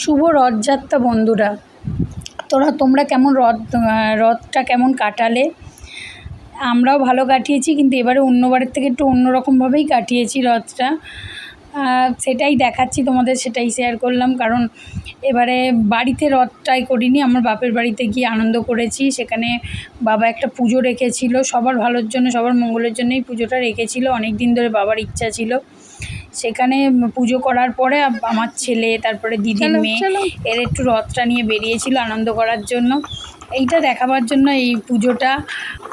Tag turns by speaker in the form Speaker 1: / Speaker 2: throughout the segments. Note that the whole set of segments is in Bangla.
Speaker 1: শুভ রথযাত্রা বন্ধুরা। তোরা, তোমরা কেমন রথ রথটা কেমন কাটালে? আমরাও ভালো কাটিয়েছি, কিন্তু এবারে অন্যবারের থেকে একটু অন্যরকমভাবেই কাটিয়েছি রথটা। সেটাই দেখাচ্ছি তোমাদের সেটাই শেয়ার করলাম। কারণ এবারে বাড়িতে রথটাই করিনি আমার বাপের বাড়িতে গিয়ে আনন্দ করেছি। সেখানে বাবা একটা পুজো রেখেছিল সবার ভালোর জন্য সবার মঙ্গলের জন্যই পুজোটা রেখেছিল। অনেক দিন ধরে বাবার ইচ্ছা ছিল। সেখানে পুজো করার পরে আমার ছেলে তারপরে দিদির মেয়ে এর একটু রথটা নিয়ে বেরিয়েছিল আনন্দ করার জন্য। এইটা দেখাবার জন্য এই পুজোটা।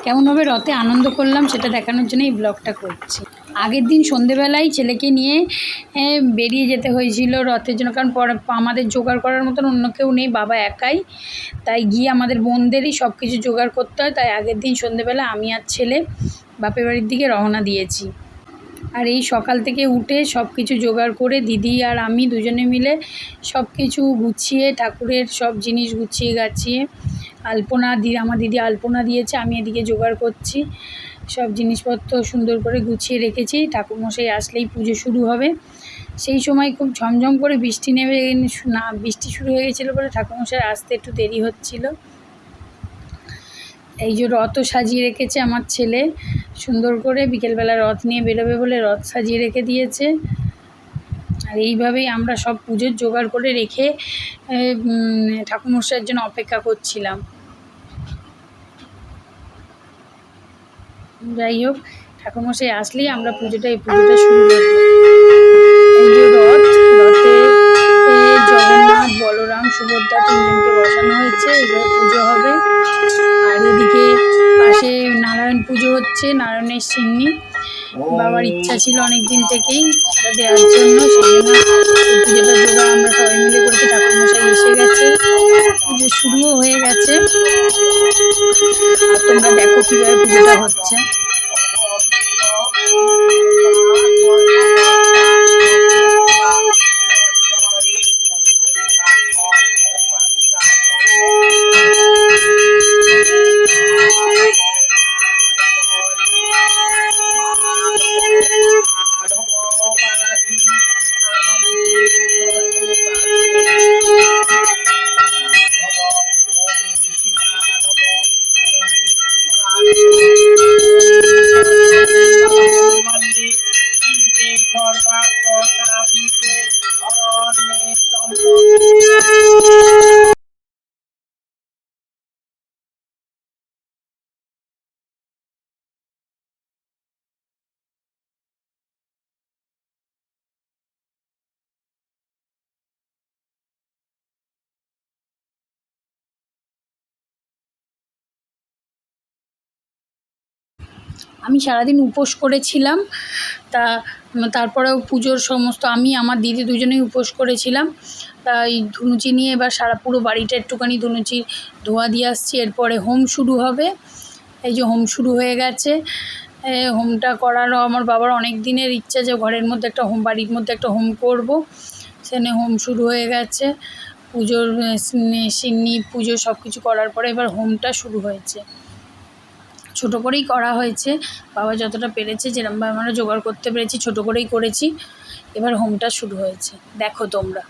Speaker 1: কেমনভাবে রথে আনন্দ করলাম সেটা দেখানোর জন্য এই ব্লগটা করছি। আগের দিন সন্ধেবেলায় ছেলেকে নিয়ে বেরিয়ে যেতে হয়েছিল রথের জন্য। কারণ পরে, আমাদের জোগাড় করার মতন অন্য কেউ নেই, বাবা একাই। তাই গিয়ে আমাদের বোনদেরই সব কিছু জোগাড় করতে হয়। তাই আগের দিন সন্ধেবেলা আমি আর ছেলে বাপের বাড়ির দিকে রওনা দিয়েছি। আর এই সকাল থেকে উঠে সব কিছু জোগাড় করে দিদি আর আমি দুজনে মিলে সব কিছু গুছিয়ে, ঠাকুরের সব জিনিস গুছিয়ে গাছিয়ে আলপনা দি, আমার দিদি আলপনা দিয়েছে, আমি এদিকে জোগাড় করছি। সব জিনিসপত্র সুন্দর করে গুছিয়ে রেখেছি। ঠাকুরমশাই আসলেই পুজো শুরু হবে। সেই সময় খুব ঝমঝম করে বৃষ্টি নেমে না, বৃষ্টি শুরু হয়ে গেছিল বলে ঠাকুরমশাই আসতে একটু দেরি হচ্ছিল। এই যে রথও সাজিয়ে রেখেছে আমার ছেলে, সুন্দর করে বিকেলবেলা রথ নিয়ে বেরোবে বলে রথ সাজিয়ে রেখে দিয়েছে। আর এইভাবেই আমরা সব পুজোর জোগাড় করে রেখে ঠাকুরমশাইয়ের জন্য অপেক্ষা করছিলাম। যাই হোক, ঠাকুরমশাই আসলেই আমরা পুজোটা, এই পুজোটা শুরু করব। এই রথ, রথে জগন্নাথ, বলরাম, সুভদ্রা তিনজনকে বসানো হয়েছে। এবার পুজো হবে। আর এদিকে পাশে নারায়ণ পুজো হচ্ছে, নারায়ণের সিন্নি। বাবার ইচ্ছা ছিল অনেক দিন থেকেই দেওয়ার জন্য, সেই জন্য পুজোটা জোগাড় আমরা সবাই মিলে করেছি। ঠাকুরমশাই এসে গেছে। পুজো শুরুও হয়ে গেছে। তোমরা দেখো কীভাবে পুজোটা হচ্ছে। Tchau. আমি সারাদিন উপোস করেছিলাম। তা, তারপরেও পুজোর সমস্ত আমি, আমার দিদি দুজনেই উপোস করেছিলাম। তাই ধুনুচি নিয়ে এবার সারা পুরো বাড়িটা একটুখানি ধুনুচির ধোয়া দিয়ে আসছি। এরপরে হোম শুরু হবে। এই যে হোম শুরু হয়ে গেছে। হোমটা করারও আমার বাবার অনেক দিনের ইচ্ছা যে ঘরের মধ্যে একটা হোম, বাড়ির মধ্যে একটা হোম করব। সেখানে হোম শুরু হয়ে গেছে। পুজোর সিন্নি পুজো সব কিছু করার পরে এবার হোমটা শুরু হয়েছে। ছোটো করেই করা হয়েছে। বাবা যতটা পেরেছে যেরকমভাবে আমরা জোগাড় করতে পেরেছি, ছোট করেই করেছি। এবার হোমটা শুরু হয়েছে। দেখো তোমরা।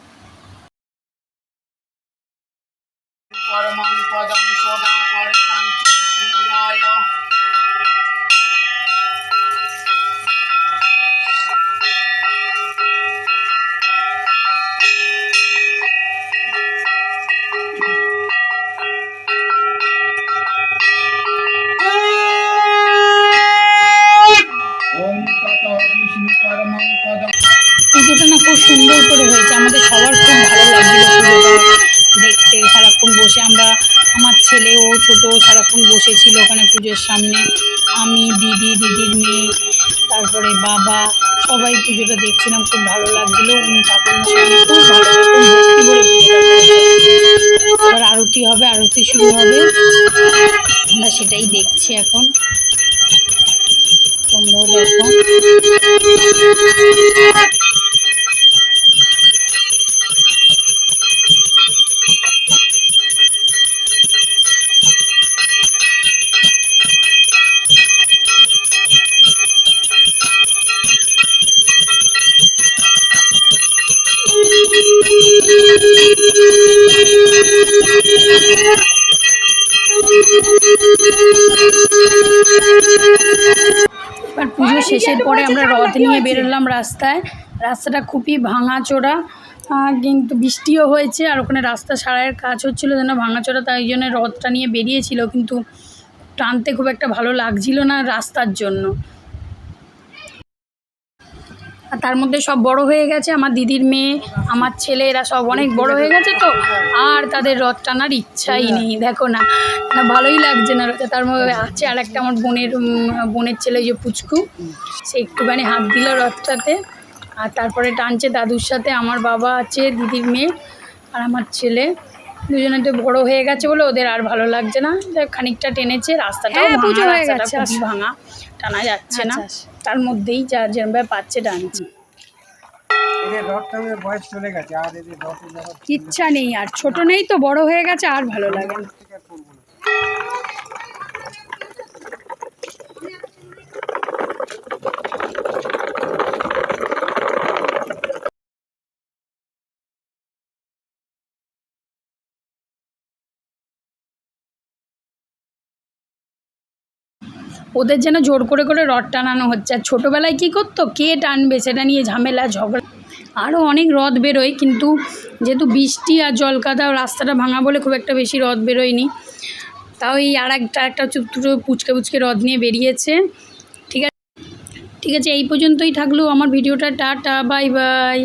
Speaker 1: ছোটো সারাক্ষণ বসেছিল ওখানে পুজোর সামনে। আমি, দিদি, দিদির মেয়ে, তারপরে বাবা, সবাই পুজোটা দেখছিলাম, খুব ভালো লাগছিল। উনি ঠাকুর খুব ভালো এবার আরতি হবে, আরতি শুরু হবে। আমরা সেটাই দেখছি এখন। তোমরাও দেখো। এবার পুজো শেষের পরে আমরা রথ নিয়ে বেরোলাম রাস্তায়। রাস্তাটা খুবই ভাঙাচোরা কিন্তু বৃষ্টিও হয়েছে আর ওখানে রাস্তা সারাইয়ের কাজ হচ্ছিল যেন ভাঙাচোরা তাই জন্য রথটা নিয়ে বেরিয়েছিল কিন্তু টানতে খুব একটা ভালো লাগছিল না রাস্তার জন্য। আর তার মধ্যে সব বড় হয়ে গেছে। আমার দিদির মেয়ে আমার ছেলে এরা সব অনেক বড় হয়ে গেছে তো। আর তাদের রথ টানার ইচ্ছাই নেই দেখো না। না ভালোই লাগছে না রথে। তার মধ্যে আছে আর একটা আমার বোনের বোনের ছেলে যে পুচকু। সে একটুখানি হাত দিল রথটাতে। আর তারপরে টানছে দাদুর সাথে। আমার বাবা আছে দিদির মেয়ে আর আমার ছেলে। দুজনে তো বড় হয়ে গেছে বলে ওদের আর ভালো লাগছে না। খানিকটা টেনেছে। রাস্তাটাও
Speaker 2: হ্যাঁ, পুজো হয়ে
Speaker 1: রাস্তাটা
Speaker 2: গেছে,
Speaker 1: ভাঙা। টানা যাচ্ছে না।
Speaker 2: আচ্ছা, আসো।
Speaker 1: তার মধ্যেই যা যেরমভাবে পাচ্ছে টানছে।
Speaker 3: যাওয়ার
Speaker 2: ইচ্ছা নেই আর ছোট নেই তো বড় হয়ে গেছে আর ভালো লাগে
Speaker 3: না।
Speaker 1: ওদের যেন জোর করে করে রড টানানো হচ্ছে। আর ছোটোবেলায় কী করতো? কে টানবে সেটা নিয়ে ঝামেলা, ঝগড়া। আরও অনেক রথ বেরোয়, কিন্তু যেহেতু বৃষ্টি আর জল কাদা রাস্তাটা ভাঙা বলে খুব একটা বেশি রথ বেরোয়নি, তাও এই আর একটা একটা চুপটুটো পুচকে পুচকে রথ নিয়ে বেরিয়েছে। ঠিক আছে? ঠিক আছে, এই পর্যন্তই থাকল আমার ভিডিওটা, টাটা, বাই বাই।